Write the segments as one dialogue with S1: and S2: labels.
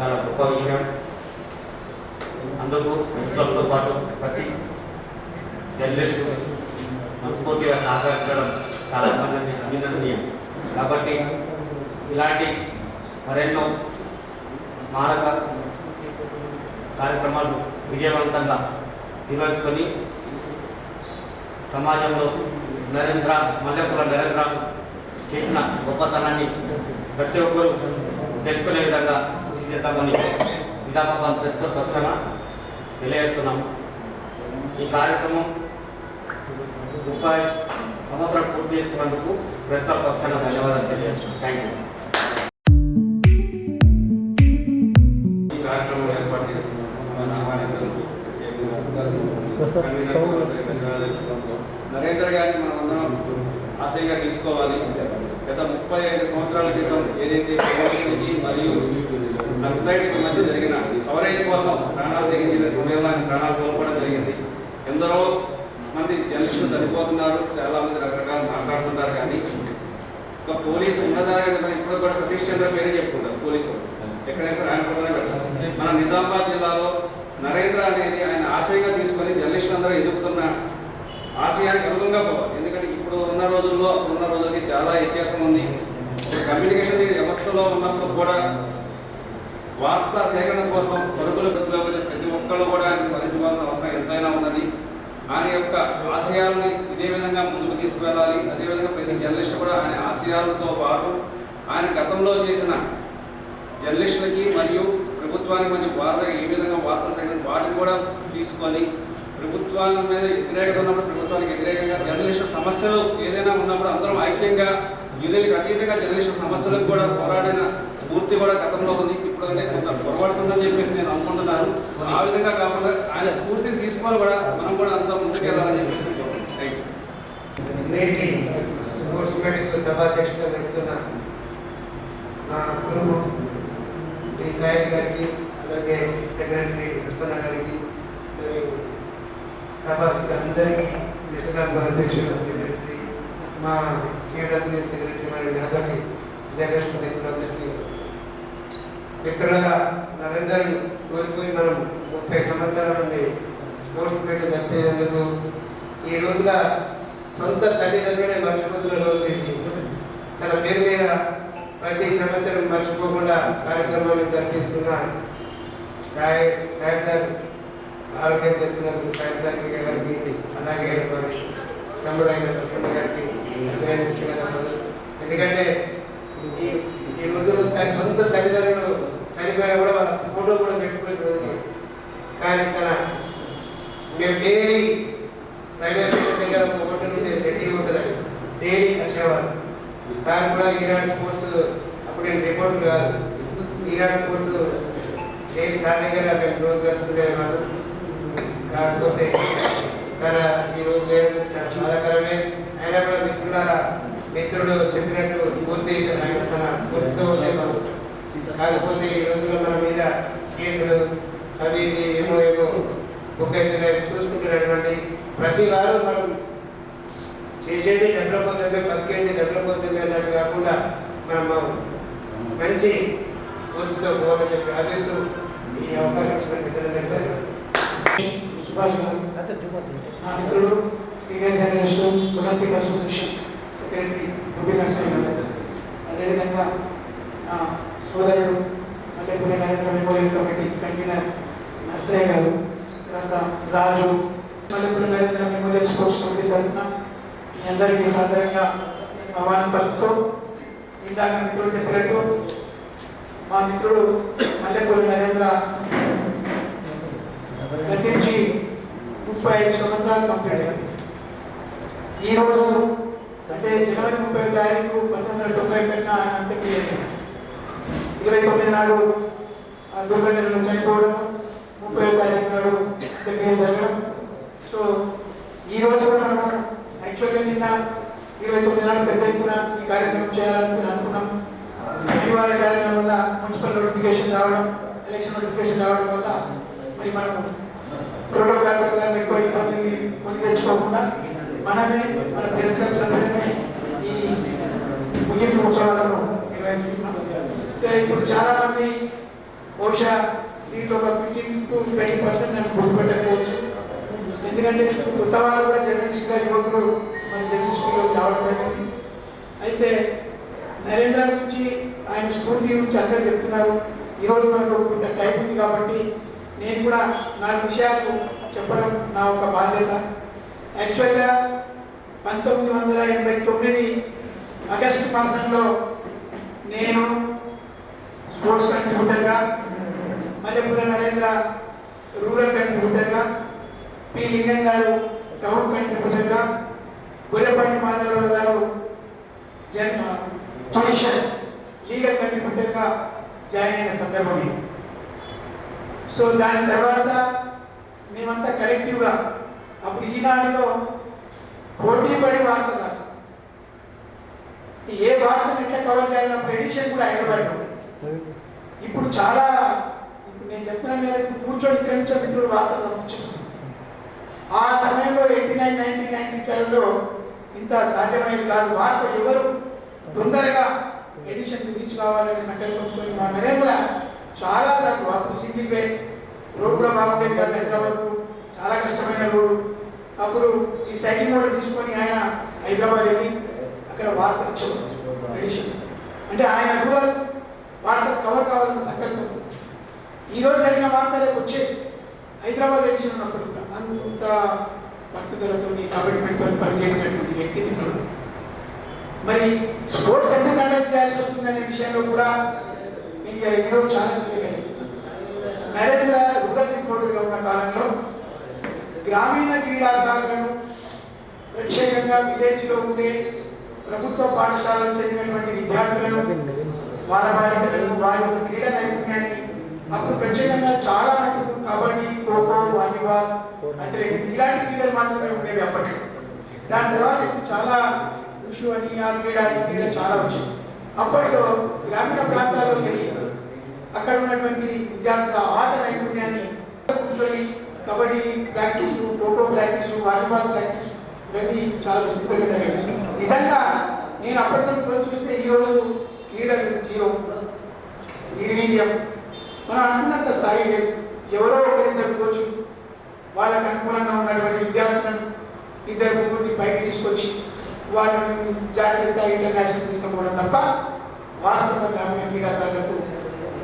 S1: చాలా గొప్ప విషయం. అందుకు ప్రస్తుతంతో పాటు ప్రతి జర్నలిస్టు మనస్ఫూర్తిగా సహకరించడం చాలా మంది అభినందనీయం. కాబట్టి ఇలాంటి మరెన్నో స్మారక కార్యక్రమాలు విజయవంతంగా నిర్వహించుకొని సమాజంలో నరేంద్ర మల్లెపూల నరేంద్ర చేసిన గొప్పతనాన్ని ప్రతి ఒక్కరూ తెలుసుకునే విధంగా చేద్దామని నిజామాబాద్ ప్రెస్ క్లబ్ పక్షాన తెలియజేస్తున్నాము ఈ కార్యక్రమం ముప్పై సంవత్సరాలు పూర్తి చేసుకున్నందుకు ప్రెస్ క్లబ్ పక్షాన ధన్యవాదాలు తెలియజేస్తున్నాం. థ్యాంక్ యూ
S2: ఈ కార్యక్రమం ఏర్పాటు చేస్తున్నాము మన నరేంద్ర గారిని మనం అందరం ఆశయంగా తీసుకోవాలి. గత ముప్పై ఐదు సంవత్సరాల క్రితం ఏదైతే మరియు నక్సలైట్కి మధ్య జరిగిన కవరేజ్ కోసం ప్రాణాలు తెగించిన సమయంలో ఆయన ప్రాణాలు కోల్పోవడం జరిగింది. ఎందరో మంది జర్నలిస్టులు చనిపోతున్నారు చాలా మంది రకరకాలు మాట్లాడుతున్నారు కానీ ఒక పోలీసు ఉన్నదాన్ని మనం ఇప్పుడు కూడా సతీష్ చంద్ర పేరే చెప్పుకుంటారు పోలీసు. ఎక్కడైనా సరే ఆయన కూడా మన నిజామాబాద్ జిల్లాలో నరేంద్ర అనేది ఆయన ఆశయంగా తీసుకొని జర్నలిస్టులు అందరూ ఎదుర్కొన్న ఆశయానికి అనుగుణంగా పోవాలి. ఎందుకంటే ఇప్పుడు ఉన్న రోజుల్లో అప్పుడు ఉన్న రోజులకి చాలా వ్యత్యాసం ఉంది. కమ్యూనికేషన్ వ్యవస్థలో ఉన్నప్పుడు కూడా వార్తా సేకరణ కోసం పరుగుల ప్రతిలో ప్రతి ఒక్కళ్ళు కూడా ఆయన స్మరించుకోవాల్సిన అవసరం ఎంతైనా ఉన్నది. ఆయన యొక్క ఆశయాల్ని ఇదే విధంగా ముందుకు తీసుకువెళ్ళాలి. అదేవిధంగా ప్రతి జర్నలిస్ట్ కూడా ఆయన ఆశయాలతో పాటు ఆయన గతంలో చేసిన జర్నలిస్టులకి మరియు ప్రభుత్వానికి మధ్య వార్త ఏ విధంగా వార్తలు సేకరణ వాటిని కూడా తీసుకొని ప్రభుత్వాల మీద వ్యతిరేకత ఉన్నప్పుడు ప్రభుత్వానికి వ్యతిరేకంగా జర్నలిస్ట్ సమస్యలు ఏదైనా ఉన్నప్పుడు అందరం ఐక్యంగా యూనియన్కి అతీతంగా జనరేషన్ సమస్యలకు కూడా పోరాడిన స్ఫూర్తి కూడా గతంలో ఉంది. ఇప్పుడు కొంత పొరపడుతుందని చెప్పేసి నేను అనుకుంటున్నాను ఆ విధంగా కాకుండా ఆయన స్ఫూర్తిని తీసుకొని కూడా మనం కూడా అంతా ముందుకెళ్ళాలని చెప్పేసి థ్యాంక్ యూ
S3: సభాధ్యక్షత వహిస్తున్న నా గురువు డి. సాయి గారికి అలాగే సెక్రటరీ ప్రసన్న గారికి మరియు సభ అందరికీ మా కేడబ్ల్యూ సెక్రటరీ మరియు అతని విజయకృష్ణ మిత్రులందరికీ నమస్కారం మిత్రులుగా నరేందర్ కోల్పోయి మనం ముప్పై సంవత్సరాల నుండి స్పోర్ట్స్ మీట్ జరిపేందుకు ఈ రోజున సొంత తల్లిదండ్రులే మర్చిపోతున్న రోజు తన పేరు మీద ప్రతి సంవత్సరం మర్చిపోకుండా కార్యక్రమాన్ని జరిపిస్తున్న సాయి సాయి సార్ ఆరోగ్యం చేస్తున్నందుకు సాయి సార్ గారికి అలాగే మరి తమ్ముడైన ప్రసన్న గారికి ఎందుకంటే ఈ ఈ రోజు సొంత తల్లిదండ్రులు చనిపోయినా కూడా వాళ్ళ ఫోటో కూడా పెట్టుకునే రోజు కానీ తన మేము డైలీ రైల్వే స్టేషన్ దగ్గర ఒక హోటల్ ఉండేది రెడ్డి హోటల్ అని డైలీ వచ్చేవారు సార్ కూడా ఈనాడు స్పోర్ట్స్ అప్పుడు నేను రిపోర్ట్ కాదు. ఈనాడు స్పోర్ట్స్ డైలీ సార్ దగ్గర మేము రోజు కలుస్తుండేవాడు కాకపోతే తన ఈ రోజు చేయడం చాలా బాధాకరమే అయినా కూడా మిత్రులారా మిత్రుడు చెప్పినట్టు స్ఫూర్తి తన స్ఫూర్తితో లేవు కాకపోతే ఈ రోజుల్లో మన మీద కేసులు అవి ఏమో ఏమో ఒక చూసుకుంటున్నటువంటి ప్రతి వారం మనం చేసేది డబ్బుల కోసమే బతికేది డబ్బుల కోసమే అన్నట్టు కాకుండా మనం మంచి స్ఫూర్తితో పోవాలని చెప్పి ఆశిస్తూ ఈ అవకాశం ఇచ్చిన మిత్రులందరికీ
S4: నా మిత్రుడు senior journalist Olympic association. Secretary Ruby Narsaiah గారు అదేవిధంగా నా సోదరుడు Mallepuri Narendra memorial committee convener Narsaiah గారు తర్వాత Raju. Mallepuri Narendra memorial sports committee తరఫున మీ అందరికీ సాధారణంగా ఆహ్వానం పలుకుతూ ఇందాక మిత్రులు చెప్పినట్టు మా మిత్రుడు మల్లెపూరి నరేంద్ర గతించి ముప్పై ఐదు సంవత్సరాలు పంపాడు ఈరోజు ఈ రోజు అంటే జనవరి ముప్పై తారీఖు పంతొమ్మిది వందల తొంభై పెట్టిన ఆయన అంత్యక్రియ ఇరవై తొమ్మిది నాడు ఆ దుర్ఘటనలో చనిపోవడం ముప్పై తారీఖు నాడు అంత్యక్రియ జరగడం. సో ఈ రోజు కూడా మనం యాక్చువల్గా నిన్న ఇరవై తొమ్మిది నాడు పెద్ద ఎత్తున ఈ కార్యక్రమం చేయాలని అనుకున్నాం. శనివారం కార్యక్రమం వల్ల మున్సిపల్ నోటిఫికేషన్ రావడం ఎలక్షన్ నోటిఫికేషన్ రావడం వల్ల మరి మనం ప్రోటోకాల్ ఎక్కువ ఇబ్బంది కొని తెచ్చుకోకుండా మనమే మన ప్రెస్ క్లబ్ సభ్యులమే ఈ ముగింపు ఉత్సవాలను నిర్వహించుకుంటున్నాం. ఇప్పుడు చాలా మంది బహుశా దీంట్లో ఒక ఫిఫ్టీన్ టు ట్వంటీ పర్సెంట్ నేను గుర్తుపెట్టకపోవచ్చు. ఎందుకంటే కొత్త వాళ్ళు కూడా జర్నలిస్ట్గా యువకులు మన జర్నలిస్టులోకి రావడం జరిగింది. అయితే నరేంద్ర గురించి ఆయన స్ఫూర్తి గురించి అందరూ చెప్తున్నారు. ఈరోజు మనకు కొంత టైం ఉంది కాబట్టి నేను కూడా నాలుగు విషయాలు చెప్పడం నా ఒక బాధ్యత. యాక్చువల్గా పంతొమ్మిది వందల ఎనభై తొమ్మిది ఆగస్టు మాసంలో నేను స్పోర్ట్స్ కంట్రిబ్యూటర్గా మల్లెపూల నరేంద్ర రూరల్ కంట్రిబ్యూటర్గా పి లింగం గారు టౌన్ కంట్రిబ్యూటర్గా గొర్రెపాటి మాధవరావు గారు జన్ జుడిషియల్ లీగల్ కంట్రిబ్యూటర్గా జాయిన్ అయిన సందర్భం ఇది. సో దాని తర్వాత మేమంతా కలెక్టివ్గా అప్పుడు ఈనాడులో పోటీ పడి వార్త రాసాం ఏ వార్తను ఎట్లా కవర్ చేయాలన్నప్పుడు ఎడిషన్ కూడా హైదరాబాద్ ఇప్పుడు చాలా ఇప్పుడు నేను చెప్తున్నాను కదా ఇప్పుడు కూర్చొని ఇక్కడి నుంచో మిత్రుడు వార్తలు పంపించేస్తున్నాను ఆ సమయంలో ఎయిటీ నైన్ నైన్టీన్ నైన్టీ టైంలో ఇంత సాధ్యమయ్యేది కాదు. వార్త ఎవరు తొందరగా ఎడిషన్ రీచ్ కావాలనే సంకల్పంతో మా నరేంద్ర చాలాసార్లు అప్పుడు సింగిల్ వే రోడ్లో బాగుండేది కాదు హైదరాబాద్కు. చాలా కష్టమైన రోడ్డు. అప్పుడు ఈ సైకిల్ మోడల్ తీసుకొని ఆయన హైదరాబాద్ వెళ్ళి అక్కడ వార్తలు ఇచ్చేవారు ఎడిషన్ అంటే ఆయన రూరల్ వార్త కవర్ కావాలన్న సంకల్పంతో ఈరోజు జరిగిన వార్త రేపు వచ్చేది. హైదరాబాద్ ఎడిషన్ ఉన్నప్పుడు కూడా. అంత భక్తులతో కమిట్మెంట్తో పనిచేసినటువంటి వ్యక్తి మిత్రుడు. మరి స్పోర్ట్స్ ఎందుకు కండక్ట్ చేయాల్సి వస్తుంది అనే విషయంలో కూడా నేను ఈరోజు చాలా నరేంద్ర రూరల్ రిపోర్టర్గా ఉన్న కాలంలో గ్రామీణ క్రీడాకారులను ప్రత్యేకంగా విలేజ్లో ఉండే ప్రభుత్వ పాఠశాలకు చెందినటువంటి విద్యార్థులను బాలబాలికలను వారి యొక్క క్రీడా నైపుణ్యాన్ని అప్పుడు ప్రత్యేకంగా చాలా మటుకు కబడ్డీ ఖోఖో వాలీబాల్ అథ్లెటిక్స్ ఇలాంటి క్రీడలు మాత్రమే ఉండేవి అప్పట్లో. దాని తర్వాత ఇప్పుడు చాలా ఉషు అని ఆ క్రీడ ఈ క్రీడ చాలా వచ్చింది. అప్పట్లో గ్రామీణ ప్రాంతాల్లోకి వెళ్ళి అక్కడ ఉన్నటువంటి విద్యార్థుల ఆట నైపుణ్యాన్ని కూర్చొని kabaddi practice kho kho practice volleyball practice ఇవన్నీ చాలా విస్తృతంగా జరిగాయి నిజంగా నేను అప్పటితో చూస్తే ఈరోజు క్రీడలు జీరో. నిర్వీర్యం. మనం అనుకున్నంత స్థాయి లేదు. ఎవరో ఒకరిద్దరు కోచు వాళ్ళకు అనుకూలంగా ఉన్నటువంటి విద్యార్థులను ఇద్దరు ముగ్గురిని పైకి తీసుకొచ్చి వాళ్ళని జాతీయ స్థాయి ఇంటర్నేషనల్ తీసుకుపోవడం తప్ప వాస్తవ గ్రామీణ క్రీడాకారులకు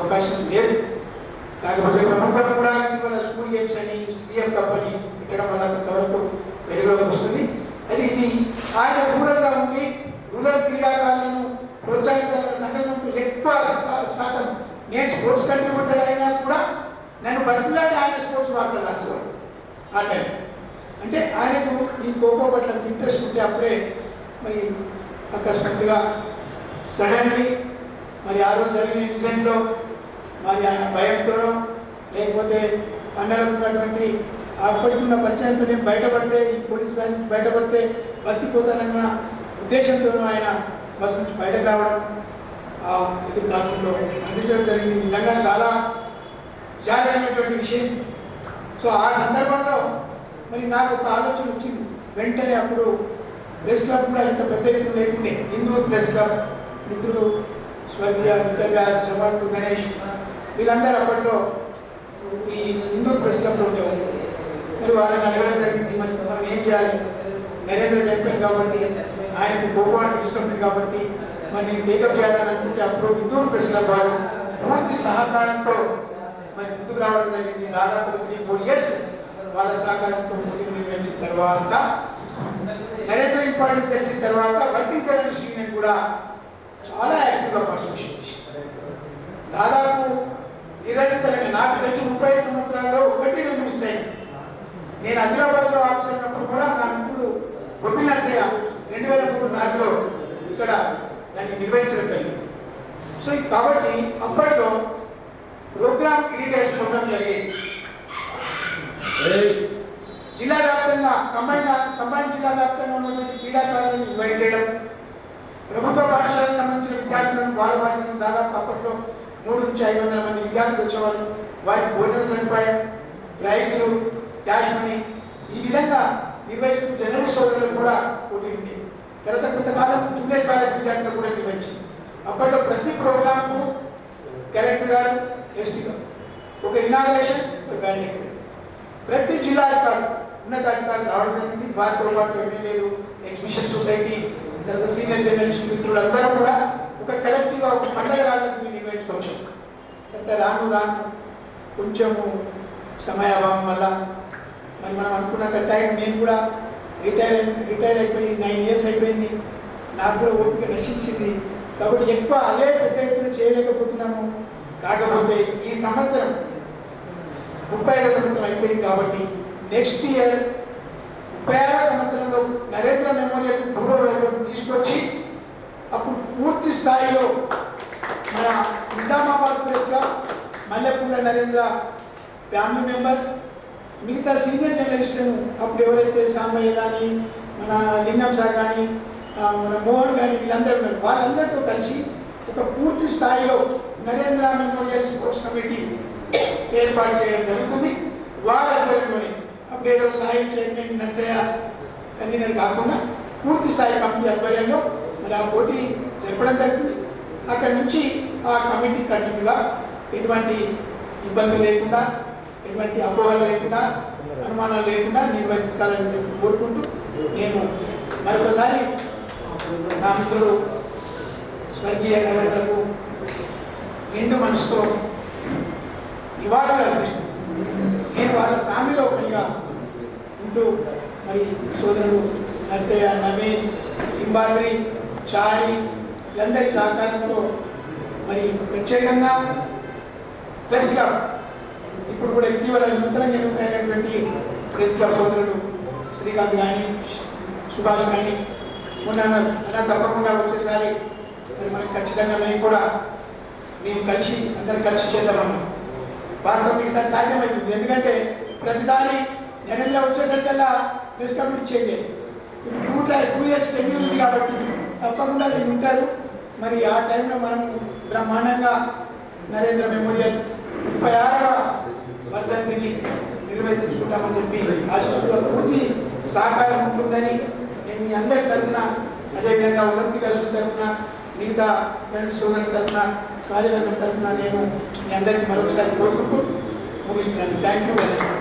S4: అవకాశం లేదు. కాకపోతే ప్రభుత్వం కూడా ఇటీవల స్కూల్ గేమ్స్ అని సీఎం కప్పని పెట్టడం వల్ల కొంతవరకు వెలుగులోకి వస్తుంది. అది ఇది ఆయన రూరల్గా ఉండి రూరల్ క్రీడాకారులను ప్రోత్సహించాలన్న సంకల్పంతో ఎక్కువ శాతం నేను స్పోర్ట్స్ కంట్రిబ్యూటర్ అయినా కూడా నన్ను పర్టికులర్గా ఆయన స్పోర్ట్స్ వార్తలు రాసేవాడు ఆ టైం. అంటే ఆయనకు ఈ ఖోఖో పట్ల ఇంట్రెస్ట్ ఉంటే అప్పుడే మరి అకస్మాత్తుగా సడన్లీ మరి ఆ రోజు జరిగిన ఇన్సిడెంట్లో మరి ఆయన భయంతోనో లేకపోతే కండలకు ఉన్నటువంటి అప్పటికున్న పరిచయంతో నేను బయటపడితే ఈ పోలీస్ వ్యాన్ నుంచి బయటపడితే బతికిపోతానన్న ఉద్దేశంతోనూ ఆయన బస్సు నుంచి బయటకు రావడం ఆ ఎదురు కాకుండా అందించడం జరిగింది. నిజంగా చాలా విచారమైనటువంటి విషయం. సో ఆ సందర్భంలో మరి నాకు ఒక ఆలోచన వచ్చింది. వెంటనే అప్పుడు ప్రెస్ క్లబ్ కూడా ఇంత పెద్ద ఎత్తున లేకుండే. హిందూ ప్రెస్ క్లబ్ మిత్రుడు స్వర్గీయ విద్యగా జవాన్ గణేష్ వీళ్ళందరూ అప్పట్లో ఈ హిందూ ప్రెస్ క్లబ్లో ఉండేవాళ్ళు మరి వాళ్ళని అడగడం జరిగింది మరి మనం ఏం చేయాలి? నరేంద్ర చనిపోయింది కాబట్టి ఆయనకు ఖోఖో ఇష్టం ఉంది కాబట్టి మరి నేను టేకప్ చేయాలనుకుంటే అప్పుడు హిందూ ప్రెస్ క్లబ్ వాళ్ళు పూర్తి సహకారంతో మరి ముందుకు రావడం జరిగింది. దాదాపు త్రీ ఫోర్ ఇయర్స్ వాళ్ళ సహకారంతో ముందుకు నిర్వహించిన తర్వాత నరేంద్ర ఇంపార్టెన్స్ తెలిసిన తర్వాత వర్కింగ్ జర్నలిస్ట్ యూనియన్ కూడా చాలా యాక్టివ్గా పార్టిసిపేషన్ చేసింది. దాదాపు నిరంతరంగా నాకు తెలిసి ముప్పై సంవత్సరాల్లో ఒకటి రెండు మిస్ అయింది నేను ఆదిలాబాద్లో ఆఫీస్ ఉన్నప్పుడు కూడా నా మిత్రుడు బొబ్బి నర్సయ్య రెండు వేల మూడు నాలుగులో ఇక్కడ దాన్ని నిర్వహించడం జరిగింది. సో కాబట్టి అప్పట్లో ప్రోగ్రామ్ క్రియేటర్స్ ప్రోగ్రామ్ జరిగేది. జిల్లా వ్యాప్తంగా కంబైన్ కంబైన్ జిల్లా వ్యాప్తంగా ఉన్నటువంటి క్రీడాకారులను ఇన్వైట్ చేయడం ప్రభుత్వ పాఠశాలకు సంబంధించిన విద్యార్థులను బాలబాలికలను దాదాపు అప్పట్లో మూడు నుంచి ఐదు వందల మంది విద్యార్థులు వచ్చేవారు. వారికి భోజన సదుపాయం ప్రైజులు క్యాష్ మనీ ఈ విధంగా నిర్వహిస్తూ జనరల్ సోదరులకు కూడా పోటీ ఉంది. తర్వాత కొంతకాలం జూనియర్ కాలేజ్ విద్యార్థులు కూడా నిర్వహించింది అప్పట్లో ప్రతి ప్రోగ్రాంకు కలెక్టర్ గారు ఎస్పీ గారు. ఒక ఇనాగ్రేషన్ ఒక బ్యాండ్ ప్రతి జిల్లా అధికారులు ఉన్నతాధికారులు రావడం జరిగింది. వారితో పాటు ఎమ్మెల్యేలు ఎగ్జిబిషన్ సొసైటీ తర్వాత సీనియర్ జర్నలిస్ట్ మిత్రులు అందరూ కూడా ఒక కలెక్టివ్గా ఒక పండుగ లాగా దీన్ని నిర్వహించుకోవచ్చు. తర్వాత రాను రాను కొంచెము సమయ అభావం వల్ల మరి మనం అనుకున్నంత టైం నేను కూడా రిటైర్ రిటైర్ అయిపోయి నైన్ ఇయర్స్ అయిపోయింది. నాకు కూడా ఓపిక నశించింది. కాబట్టి ఎక్కువ అదే పెద్ద ఎత్తున చేయలేకపోతున్నాము. కాకపోతే ఈ సంవత్సరం ముప్పై ఐదో సంవత్సరం అయిపోయింది కాబట్టి నెక్స్ట్ ఇయర్ ముప్పై ఆరో సంవత్సరంలో నరేంద్ర మెమోరియల్ పూర్వ వైభవం తీసుకొచ్చి అప్పుడు పూర్తి స్థాయిలో మన నిజామాబాద్ ప్లేస్లో మల్లెపూల నరేంద్ర ఫ్యామిలీ మెంబర్స్ మిగతా సీనియర్ జర్నలిస్టులను అప్పుడు ఎవరైతే సాంబయ్య కానీ మన లింగం సార్ కానీ మన మోహన్ కానీ వీళ్ళందరూ ఉన్నారు. వాళ్ళందరితో కలిసి ఒక పూర్తి స్థాయిలో నరేంద్ర మెమోరియల్ స్పోర్ట్స్ కమిటీ ఏర్పాటు చేయడం జరుగుతుంది. వారి ఆధ్వర్యంలోనే అప్పుడు ఏదో సాయి చైర్మన్ నర్సయ్య కన్వీనర్ కాకుండా పూర్తి స్థాయి కమిటీ ఆధ్వర్యంలో మరి ఆ పోటీ జరపడం జరుగుతుంది అక్కడి నుంచి ఆ కమిటీ కంటిన్యూగా ఎటువంటి ఇబ్బందులు లేకుండా ఎటువంటి అపోహలు లేకుండా అనుమానాలు లేకుండా నిర్వహించాలని చెప్పి కోరుకుంటూ నేను మరొకసారి నా మిత్రుడు స్వర్గీయ నరేంద్రకు నిండు మనసుతో నివాళులు అర్పిస్తున్నాను నేను వాళ్ళ ఫ్యామిలీలో ఒకటిగా ఉంటూ మరి సోదరుడు నర్సయ్య నవీన్ ఇంబాద్రి చారి వీళ్ళందరి సహకారంతో మరి ప్రత్యేకంగా ప్రెస్ క్లబ్ ఇప్పుడు కూడా ఇటీవల నూతనంగా ఎన్నికైనటువంటి ప్రెస్ క్లబ్ సోదరుడు శ్రీకాంత్ కానీ సుభాష్ కానీ మొన్న అన్న తప్పకుండా వచ్చేసారి. మరి మనకి ఖచ్చితంగా మేము కూడా మేము కలిసి అందరం కలిసి చేద్దామన్నాం వాస్తవం ఈసారి సాధ్యమవుతుంది ఎందుకంటే ప్రతిసారి నరేంద్ర వచ్చేసరికల్లా ప్రెస్ కమిటీ చేంజ్ అయ్యింది. ఇప్పుడు టూ టూ ఇయర్స్ టెన్ ఉంది కాబట్టి తప్పకుండా నేను ఉంటారు. మరి ఆ టైంలో మనం బ్రహ్మాండంగా నరేంద్ర మెమోరియల్ ముప్పై ఆరవ వర్ధంతిని నిర్వహించుకుంటామని చెప్పి ఆశిస్తున్న పూర్తి సహకారం ఉంటుందని నేను మీ అందరి తరఫున అదేవిధంగా ఒలింపికల్ తరఫున మిగతా ఫ్రెండ్స్ సోదరుల తరఫున కార్యవర్గం తరఫున నేను మీ అందరికీ మరొకసారి కోరుకుంటూ ముగిస్తున్నాను. Thank you very much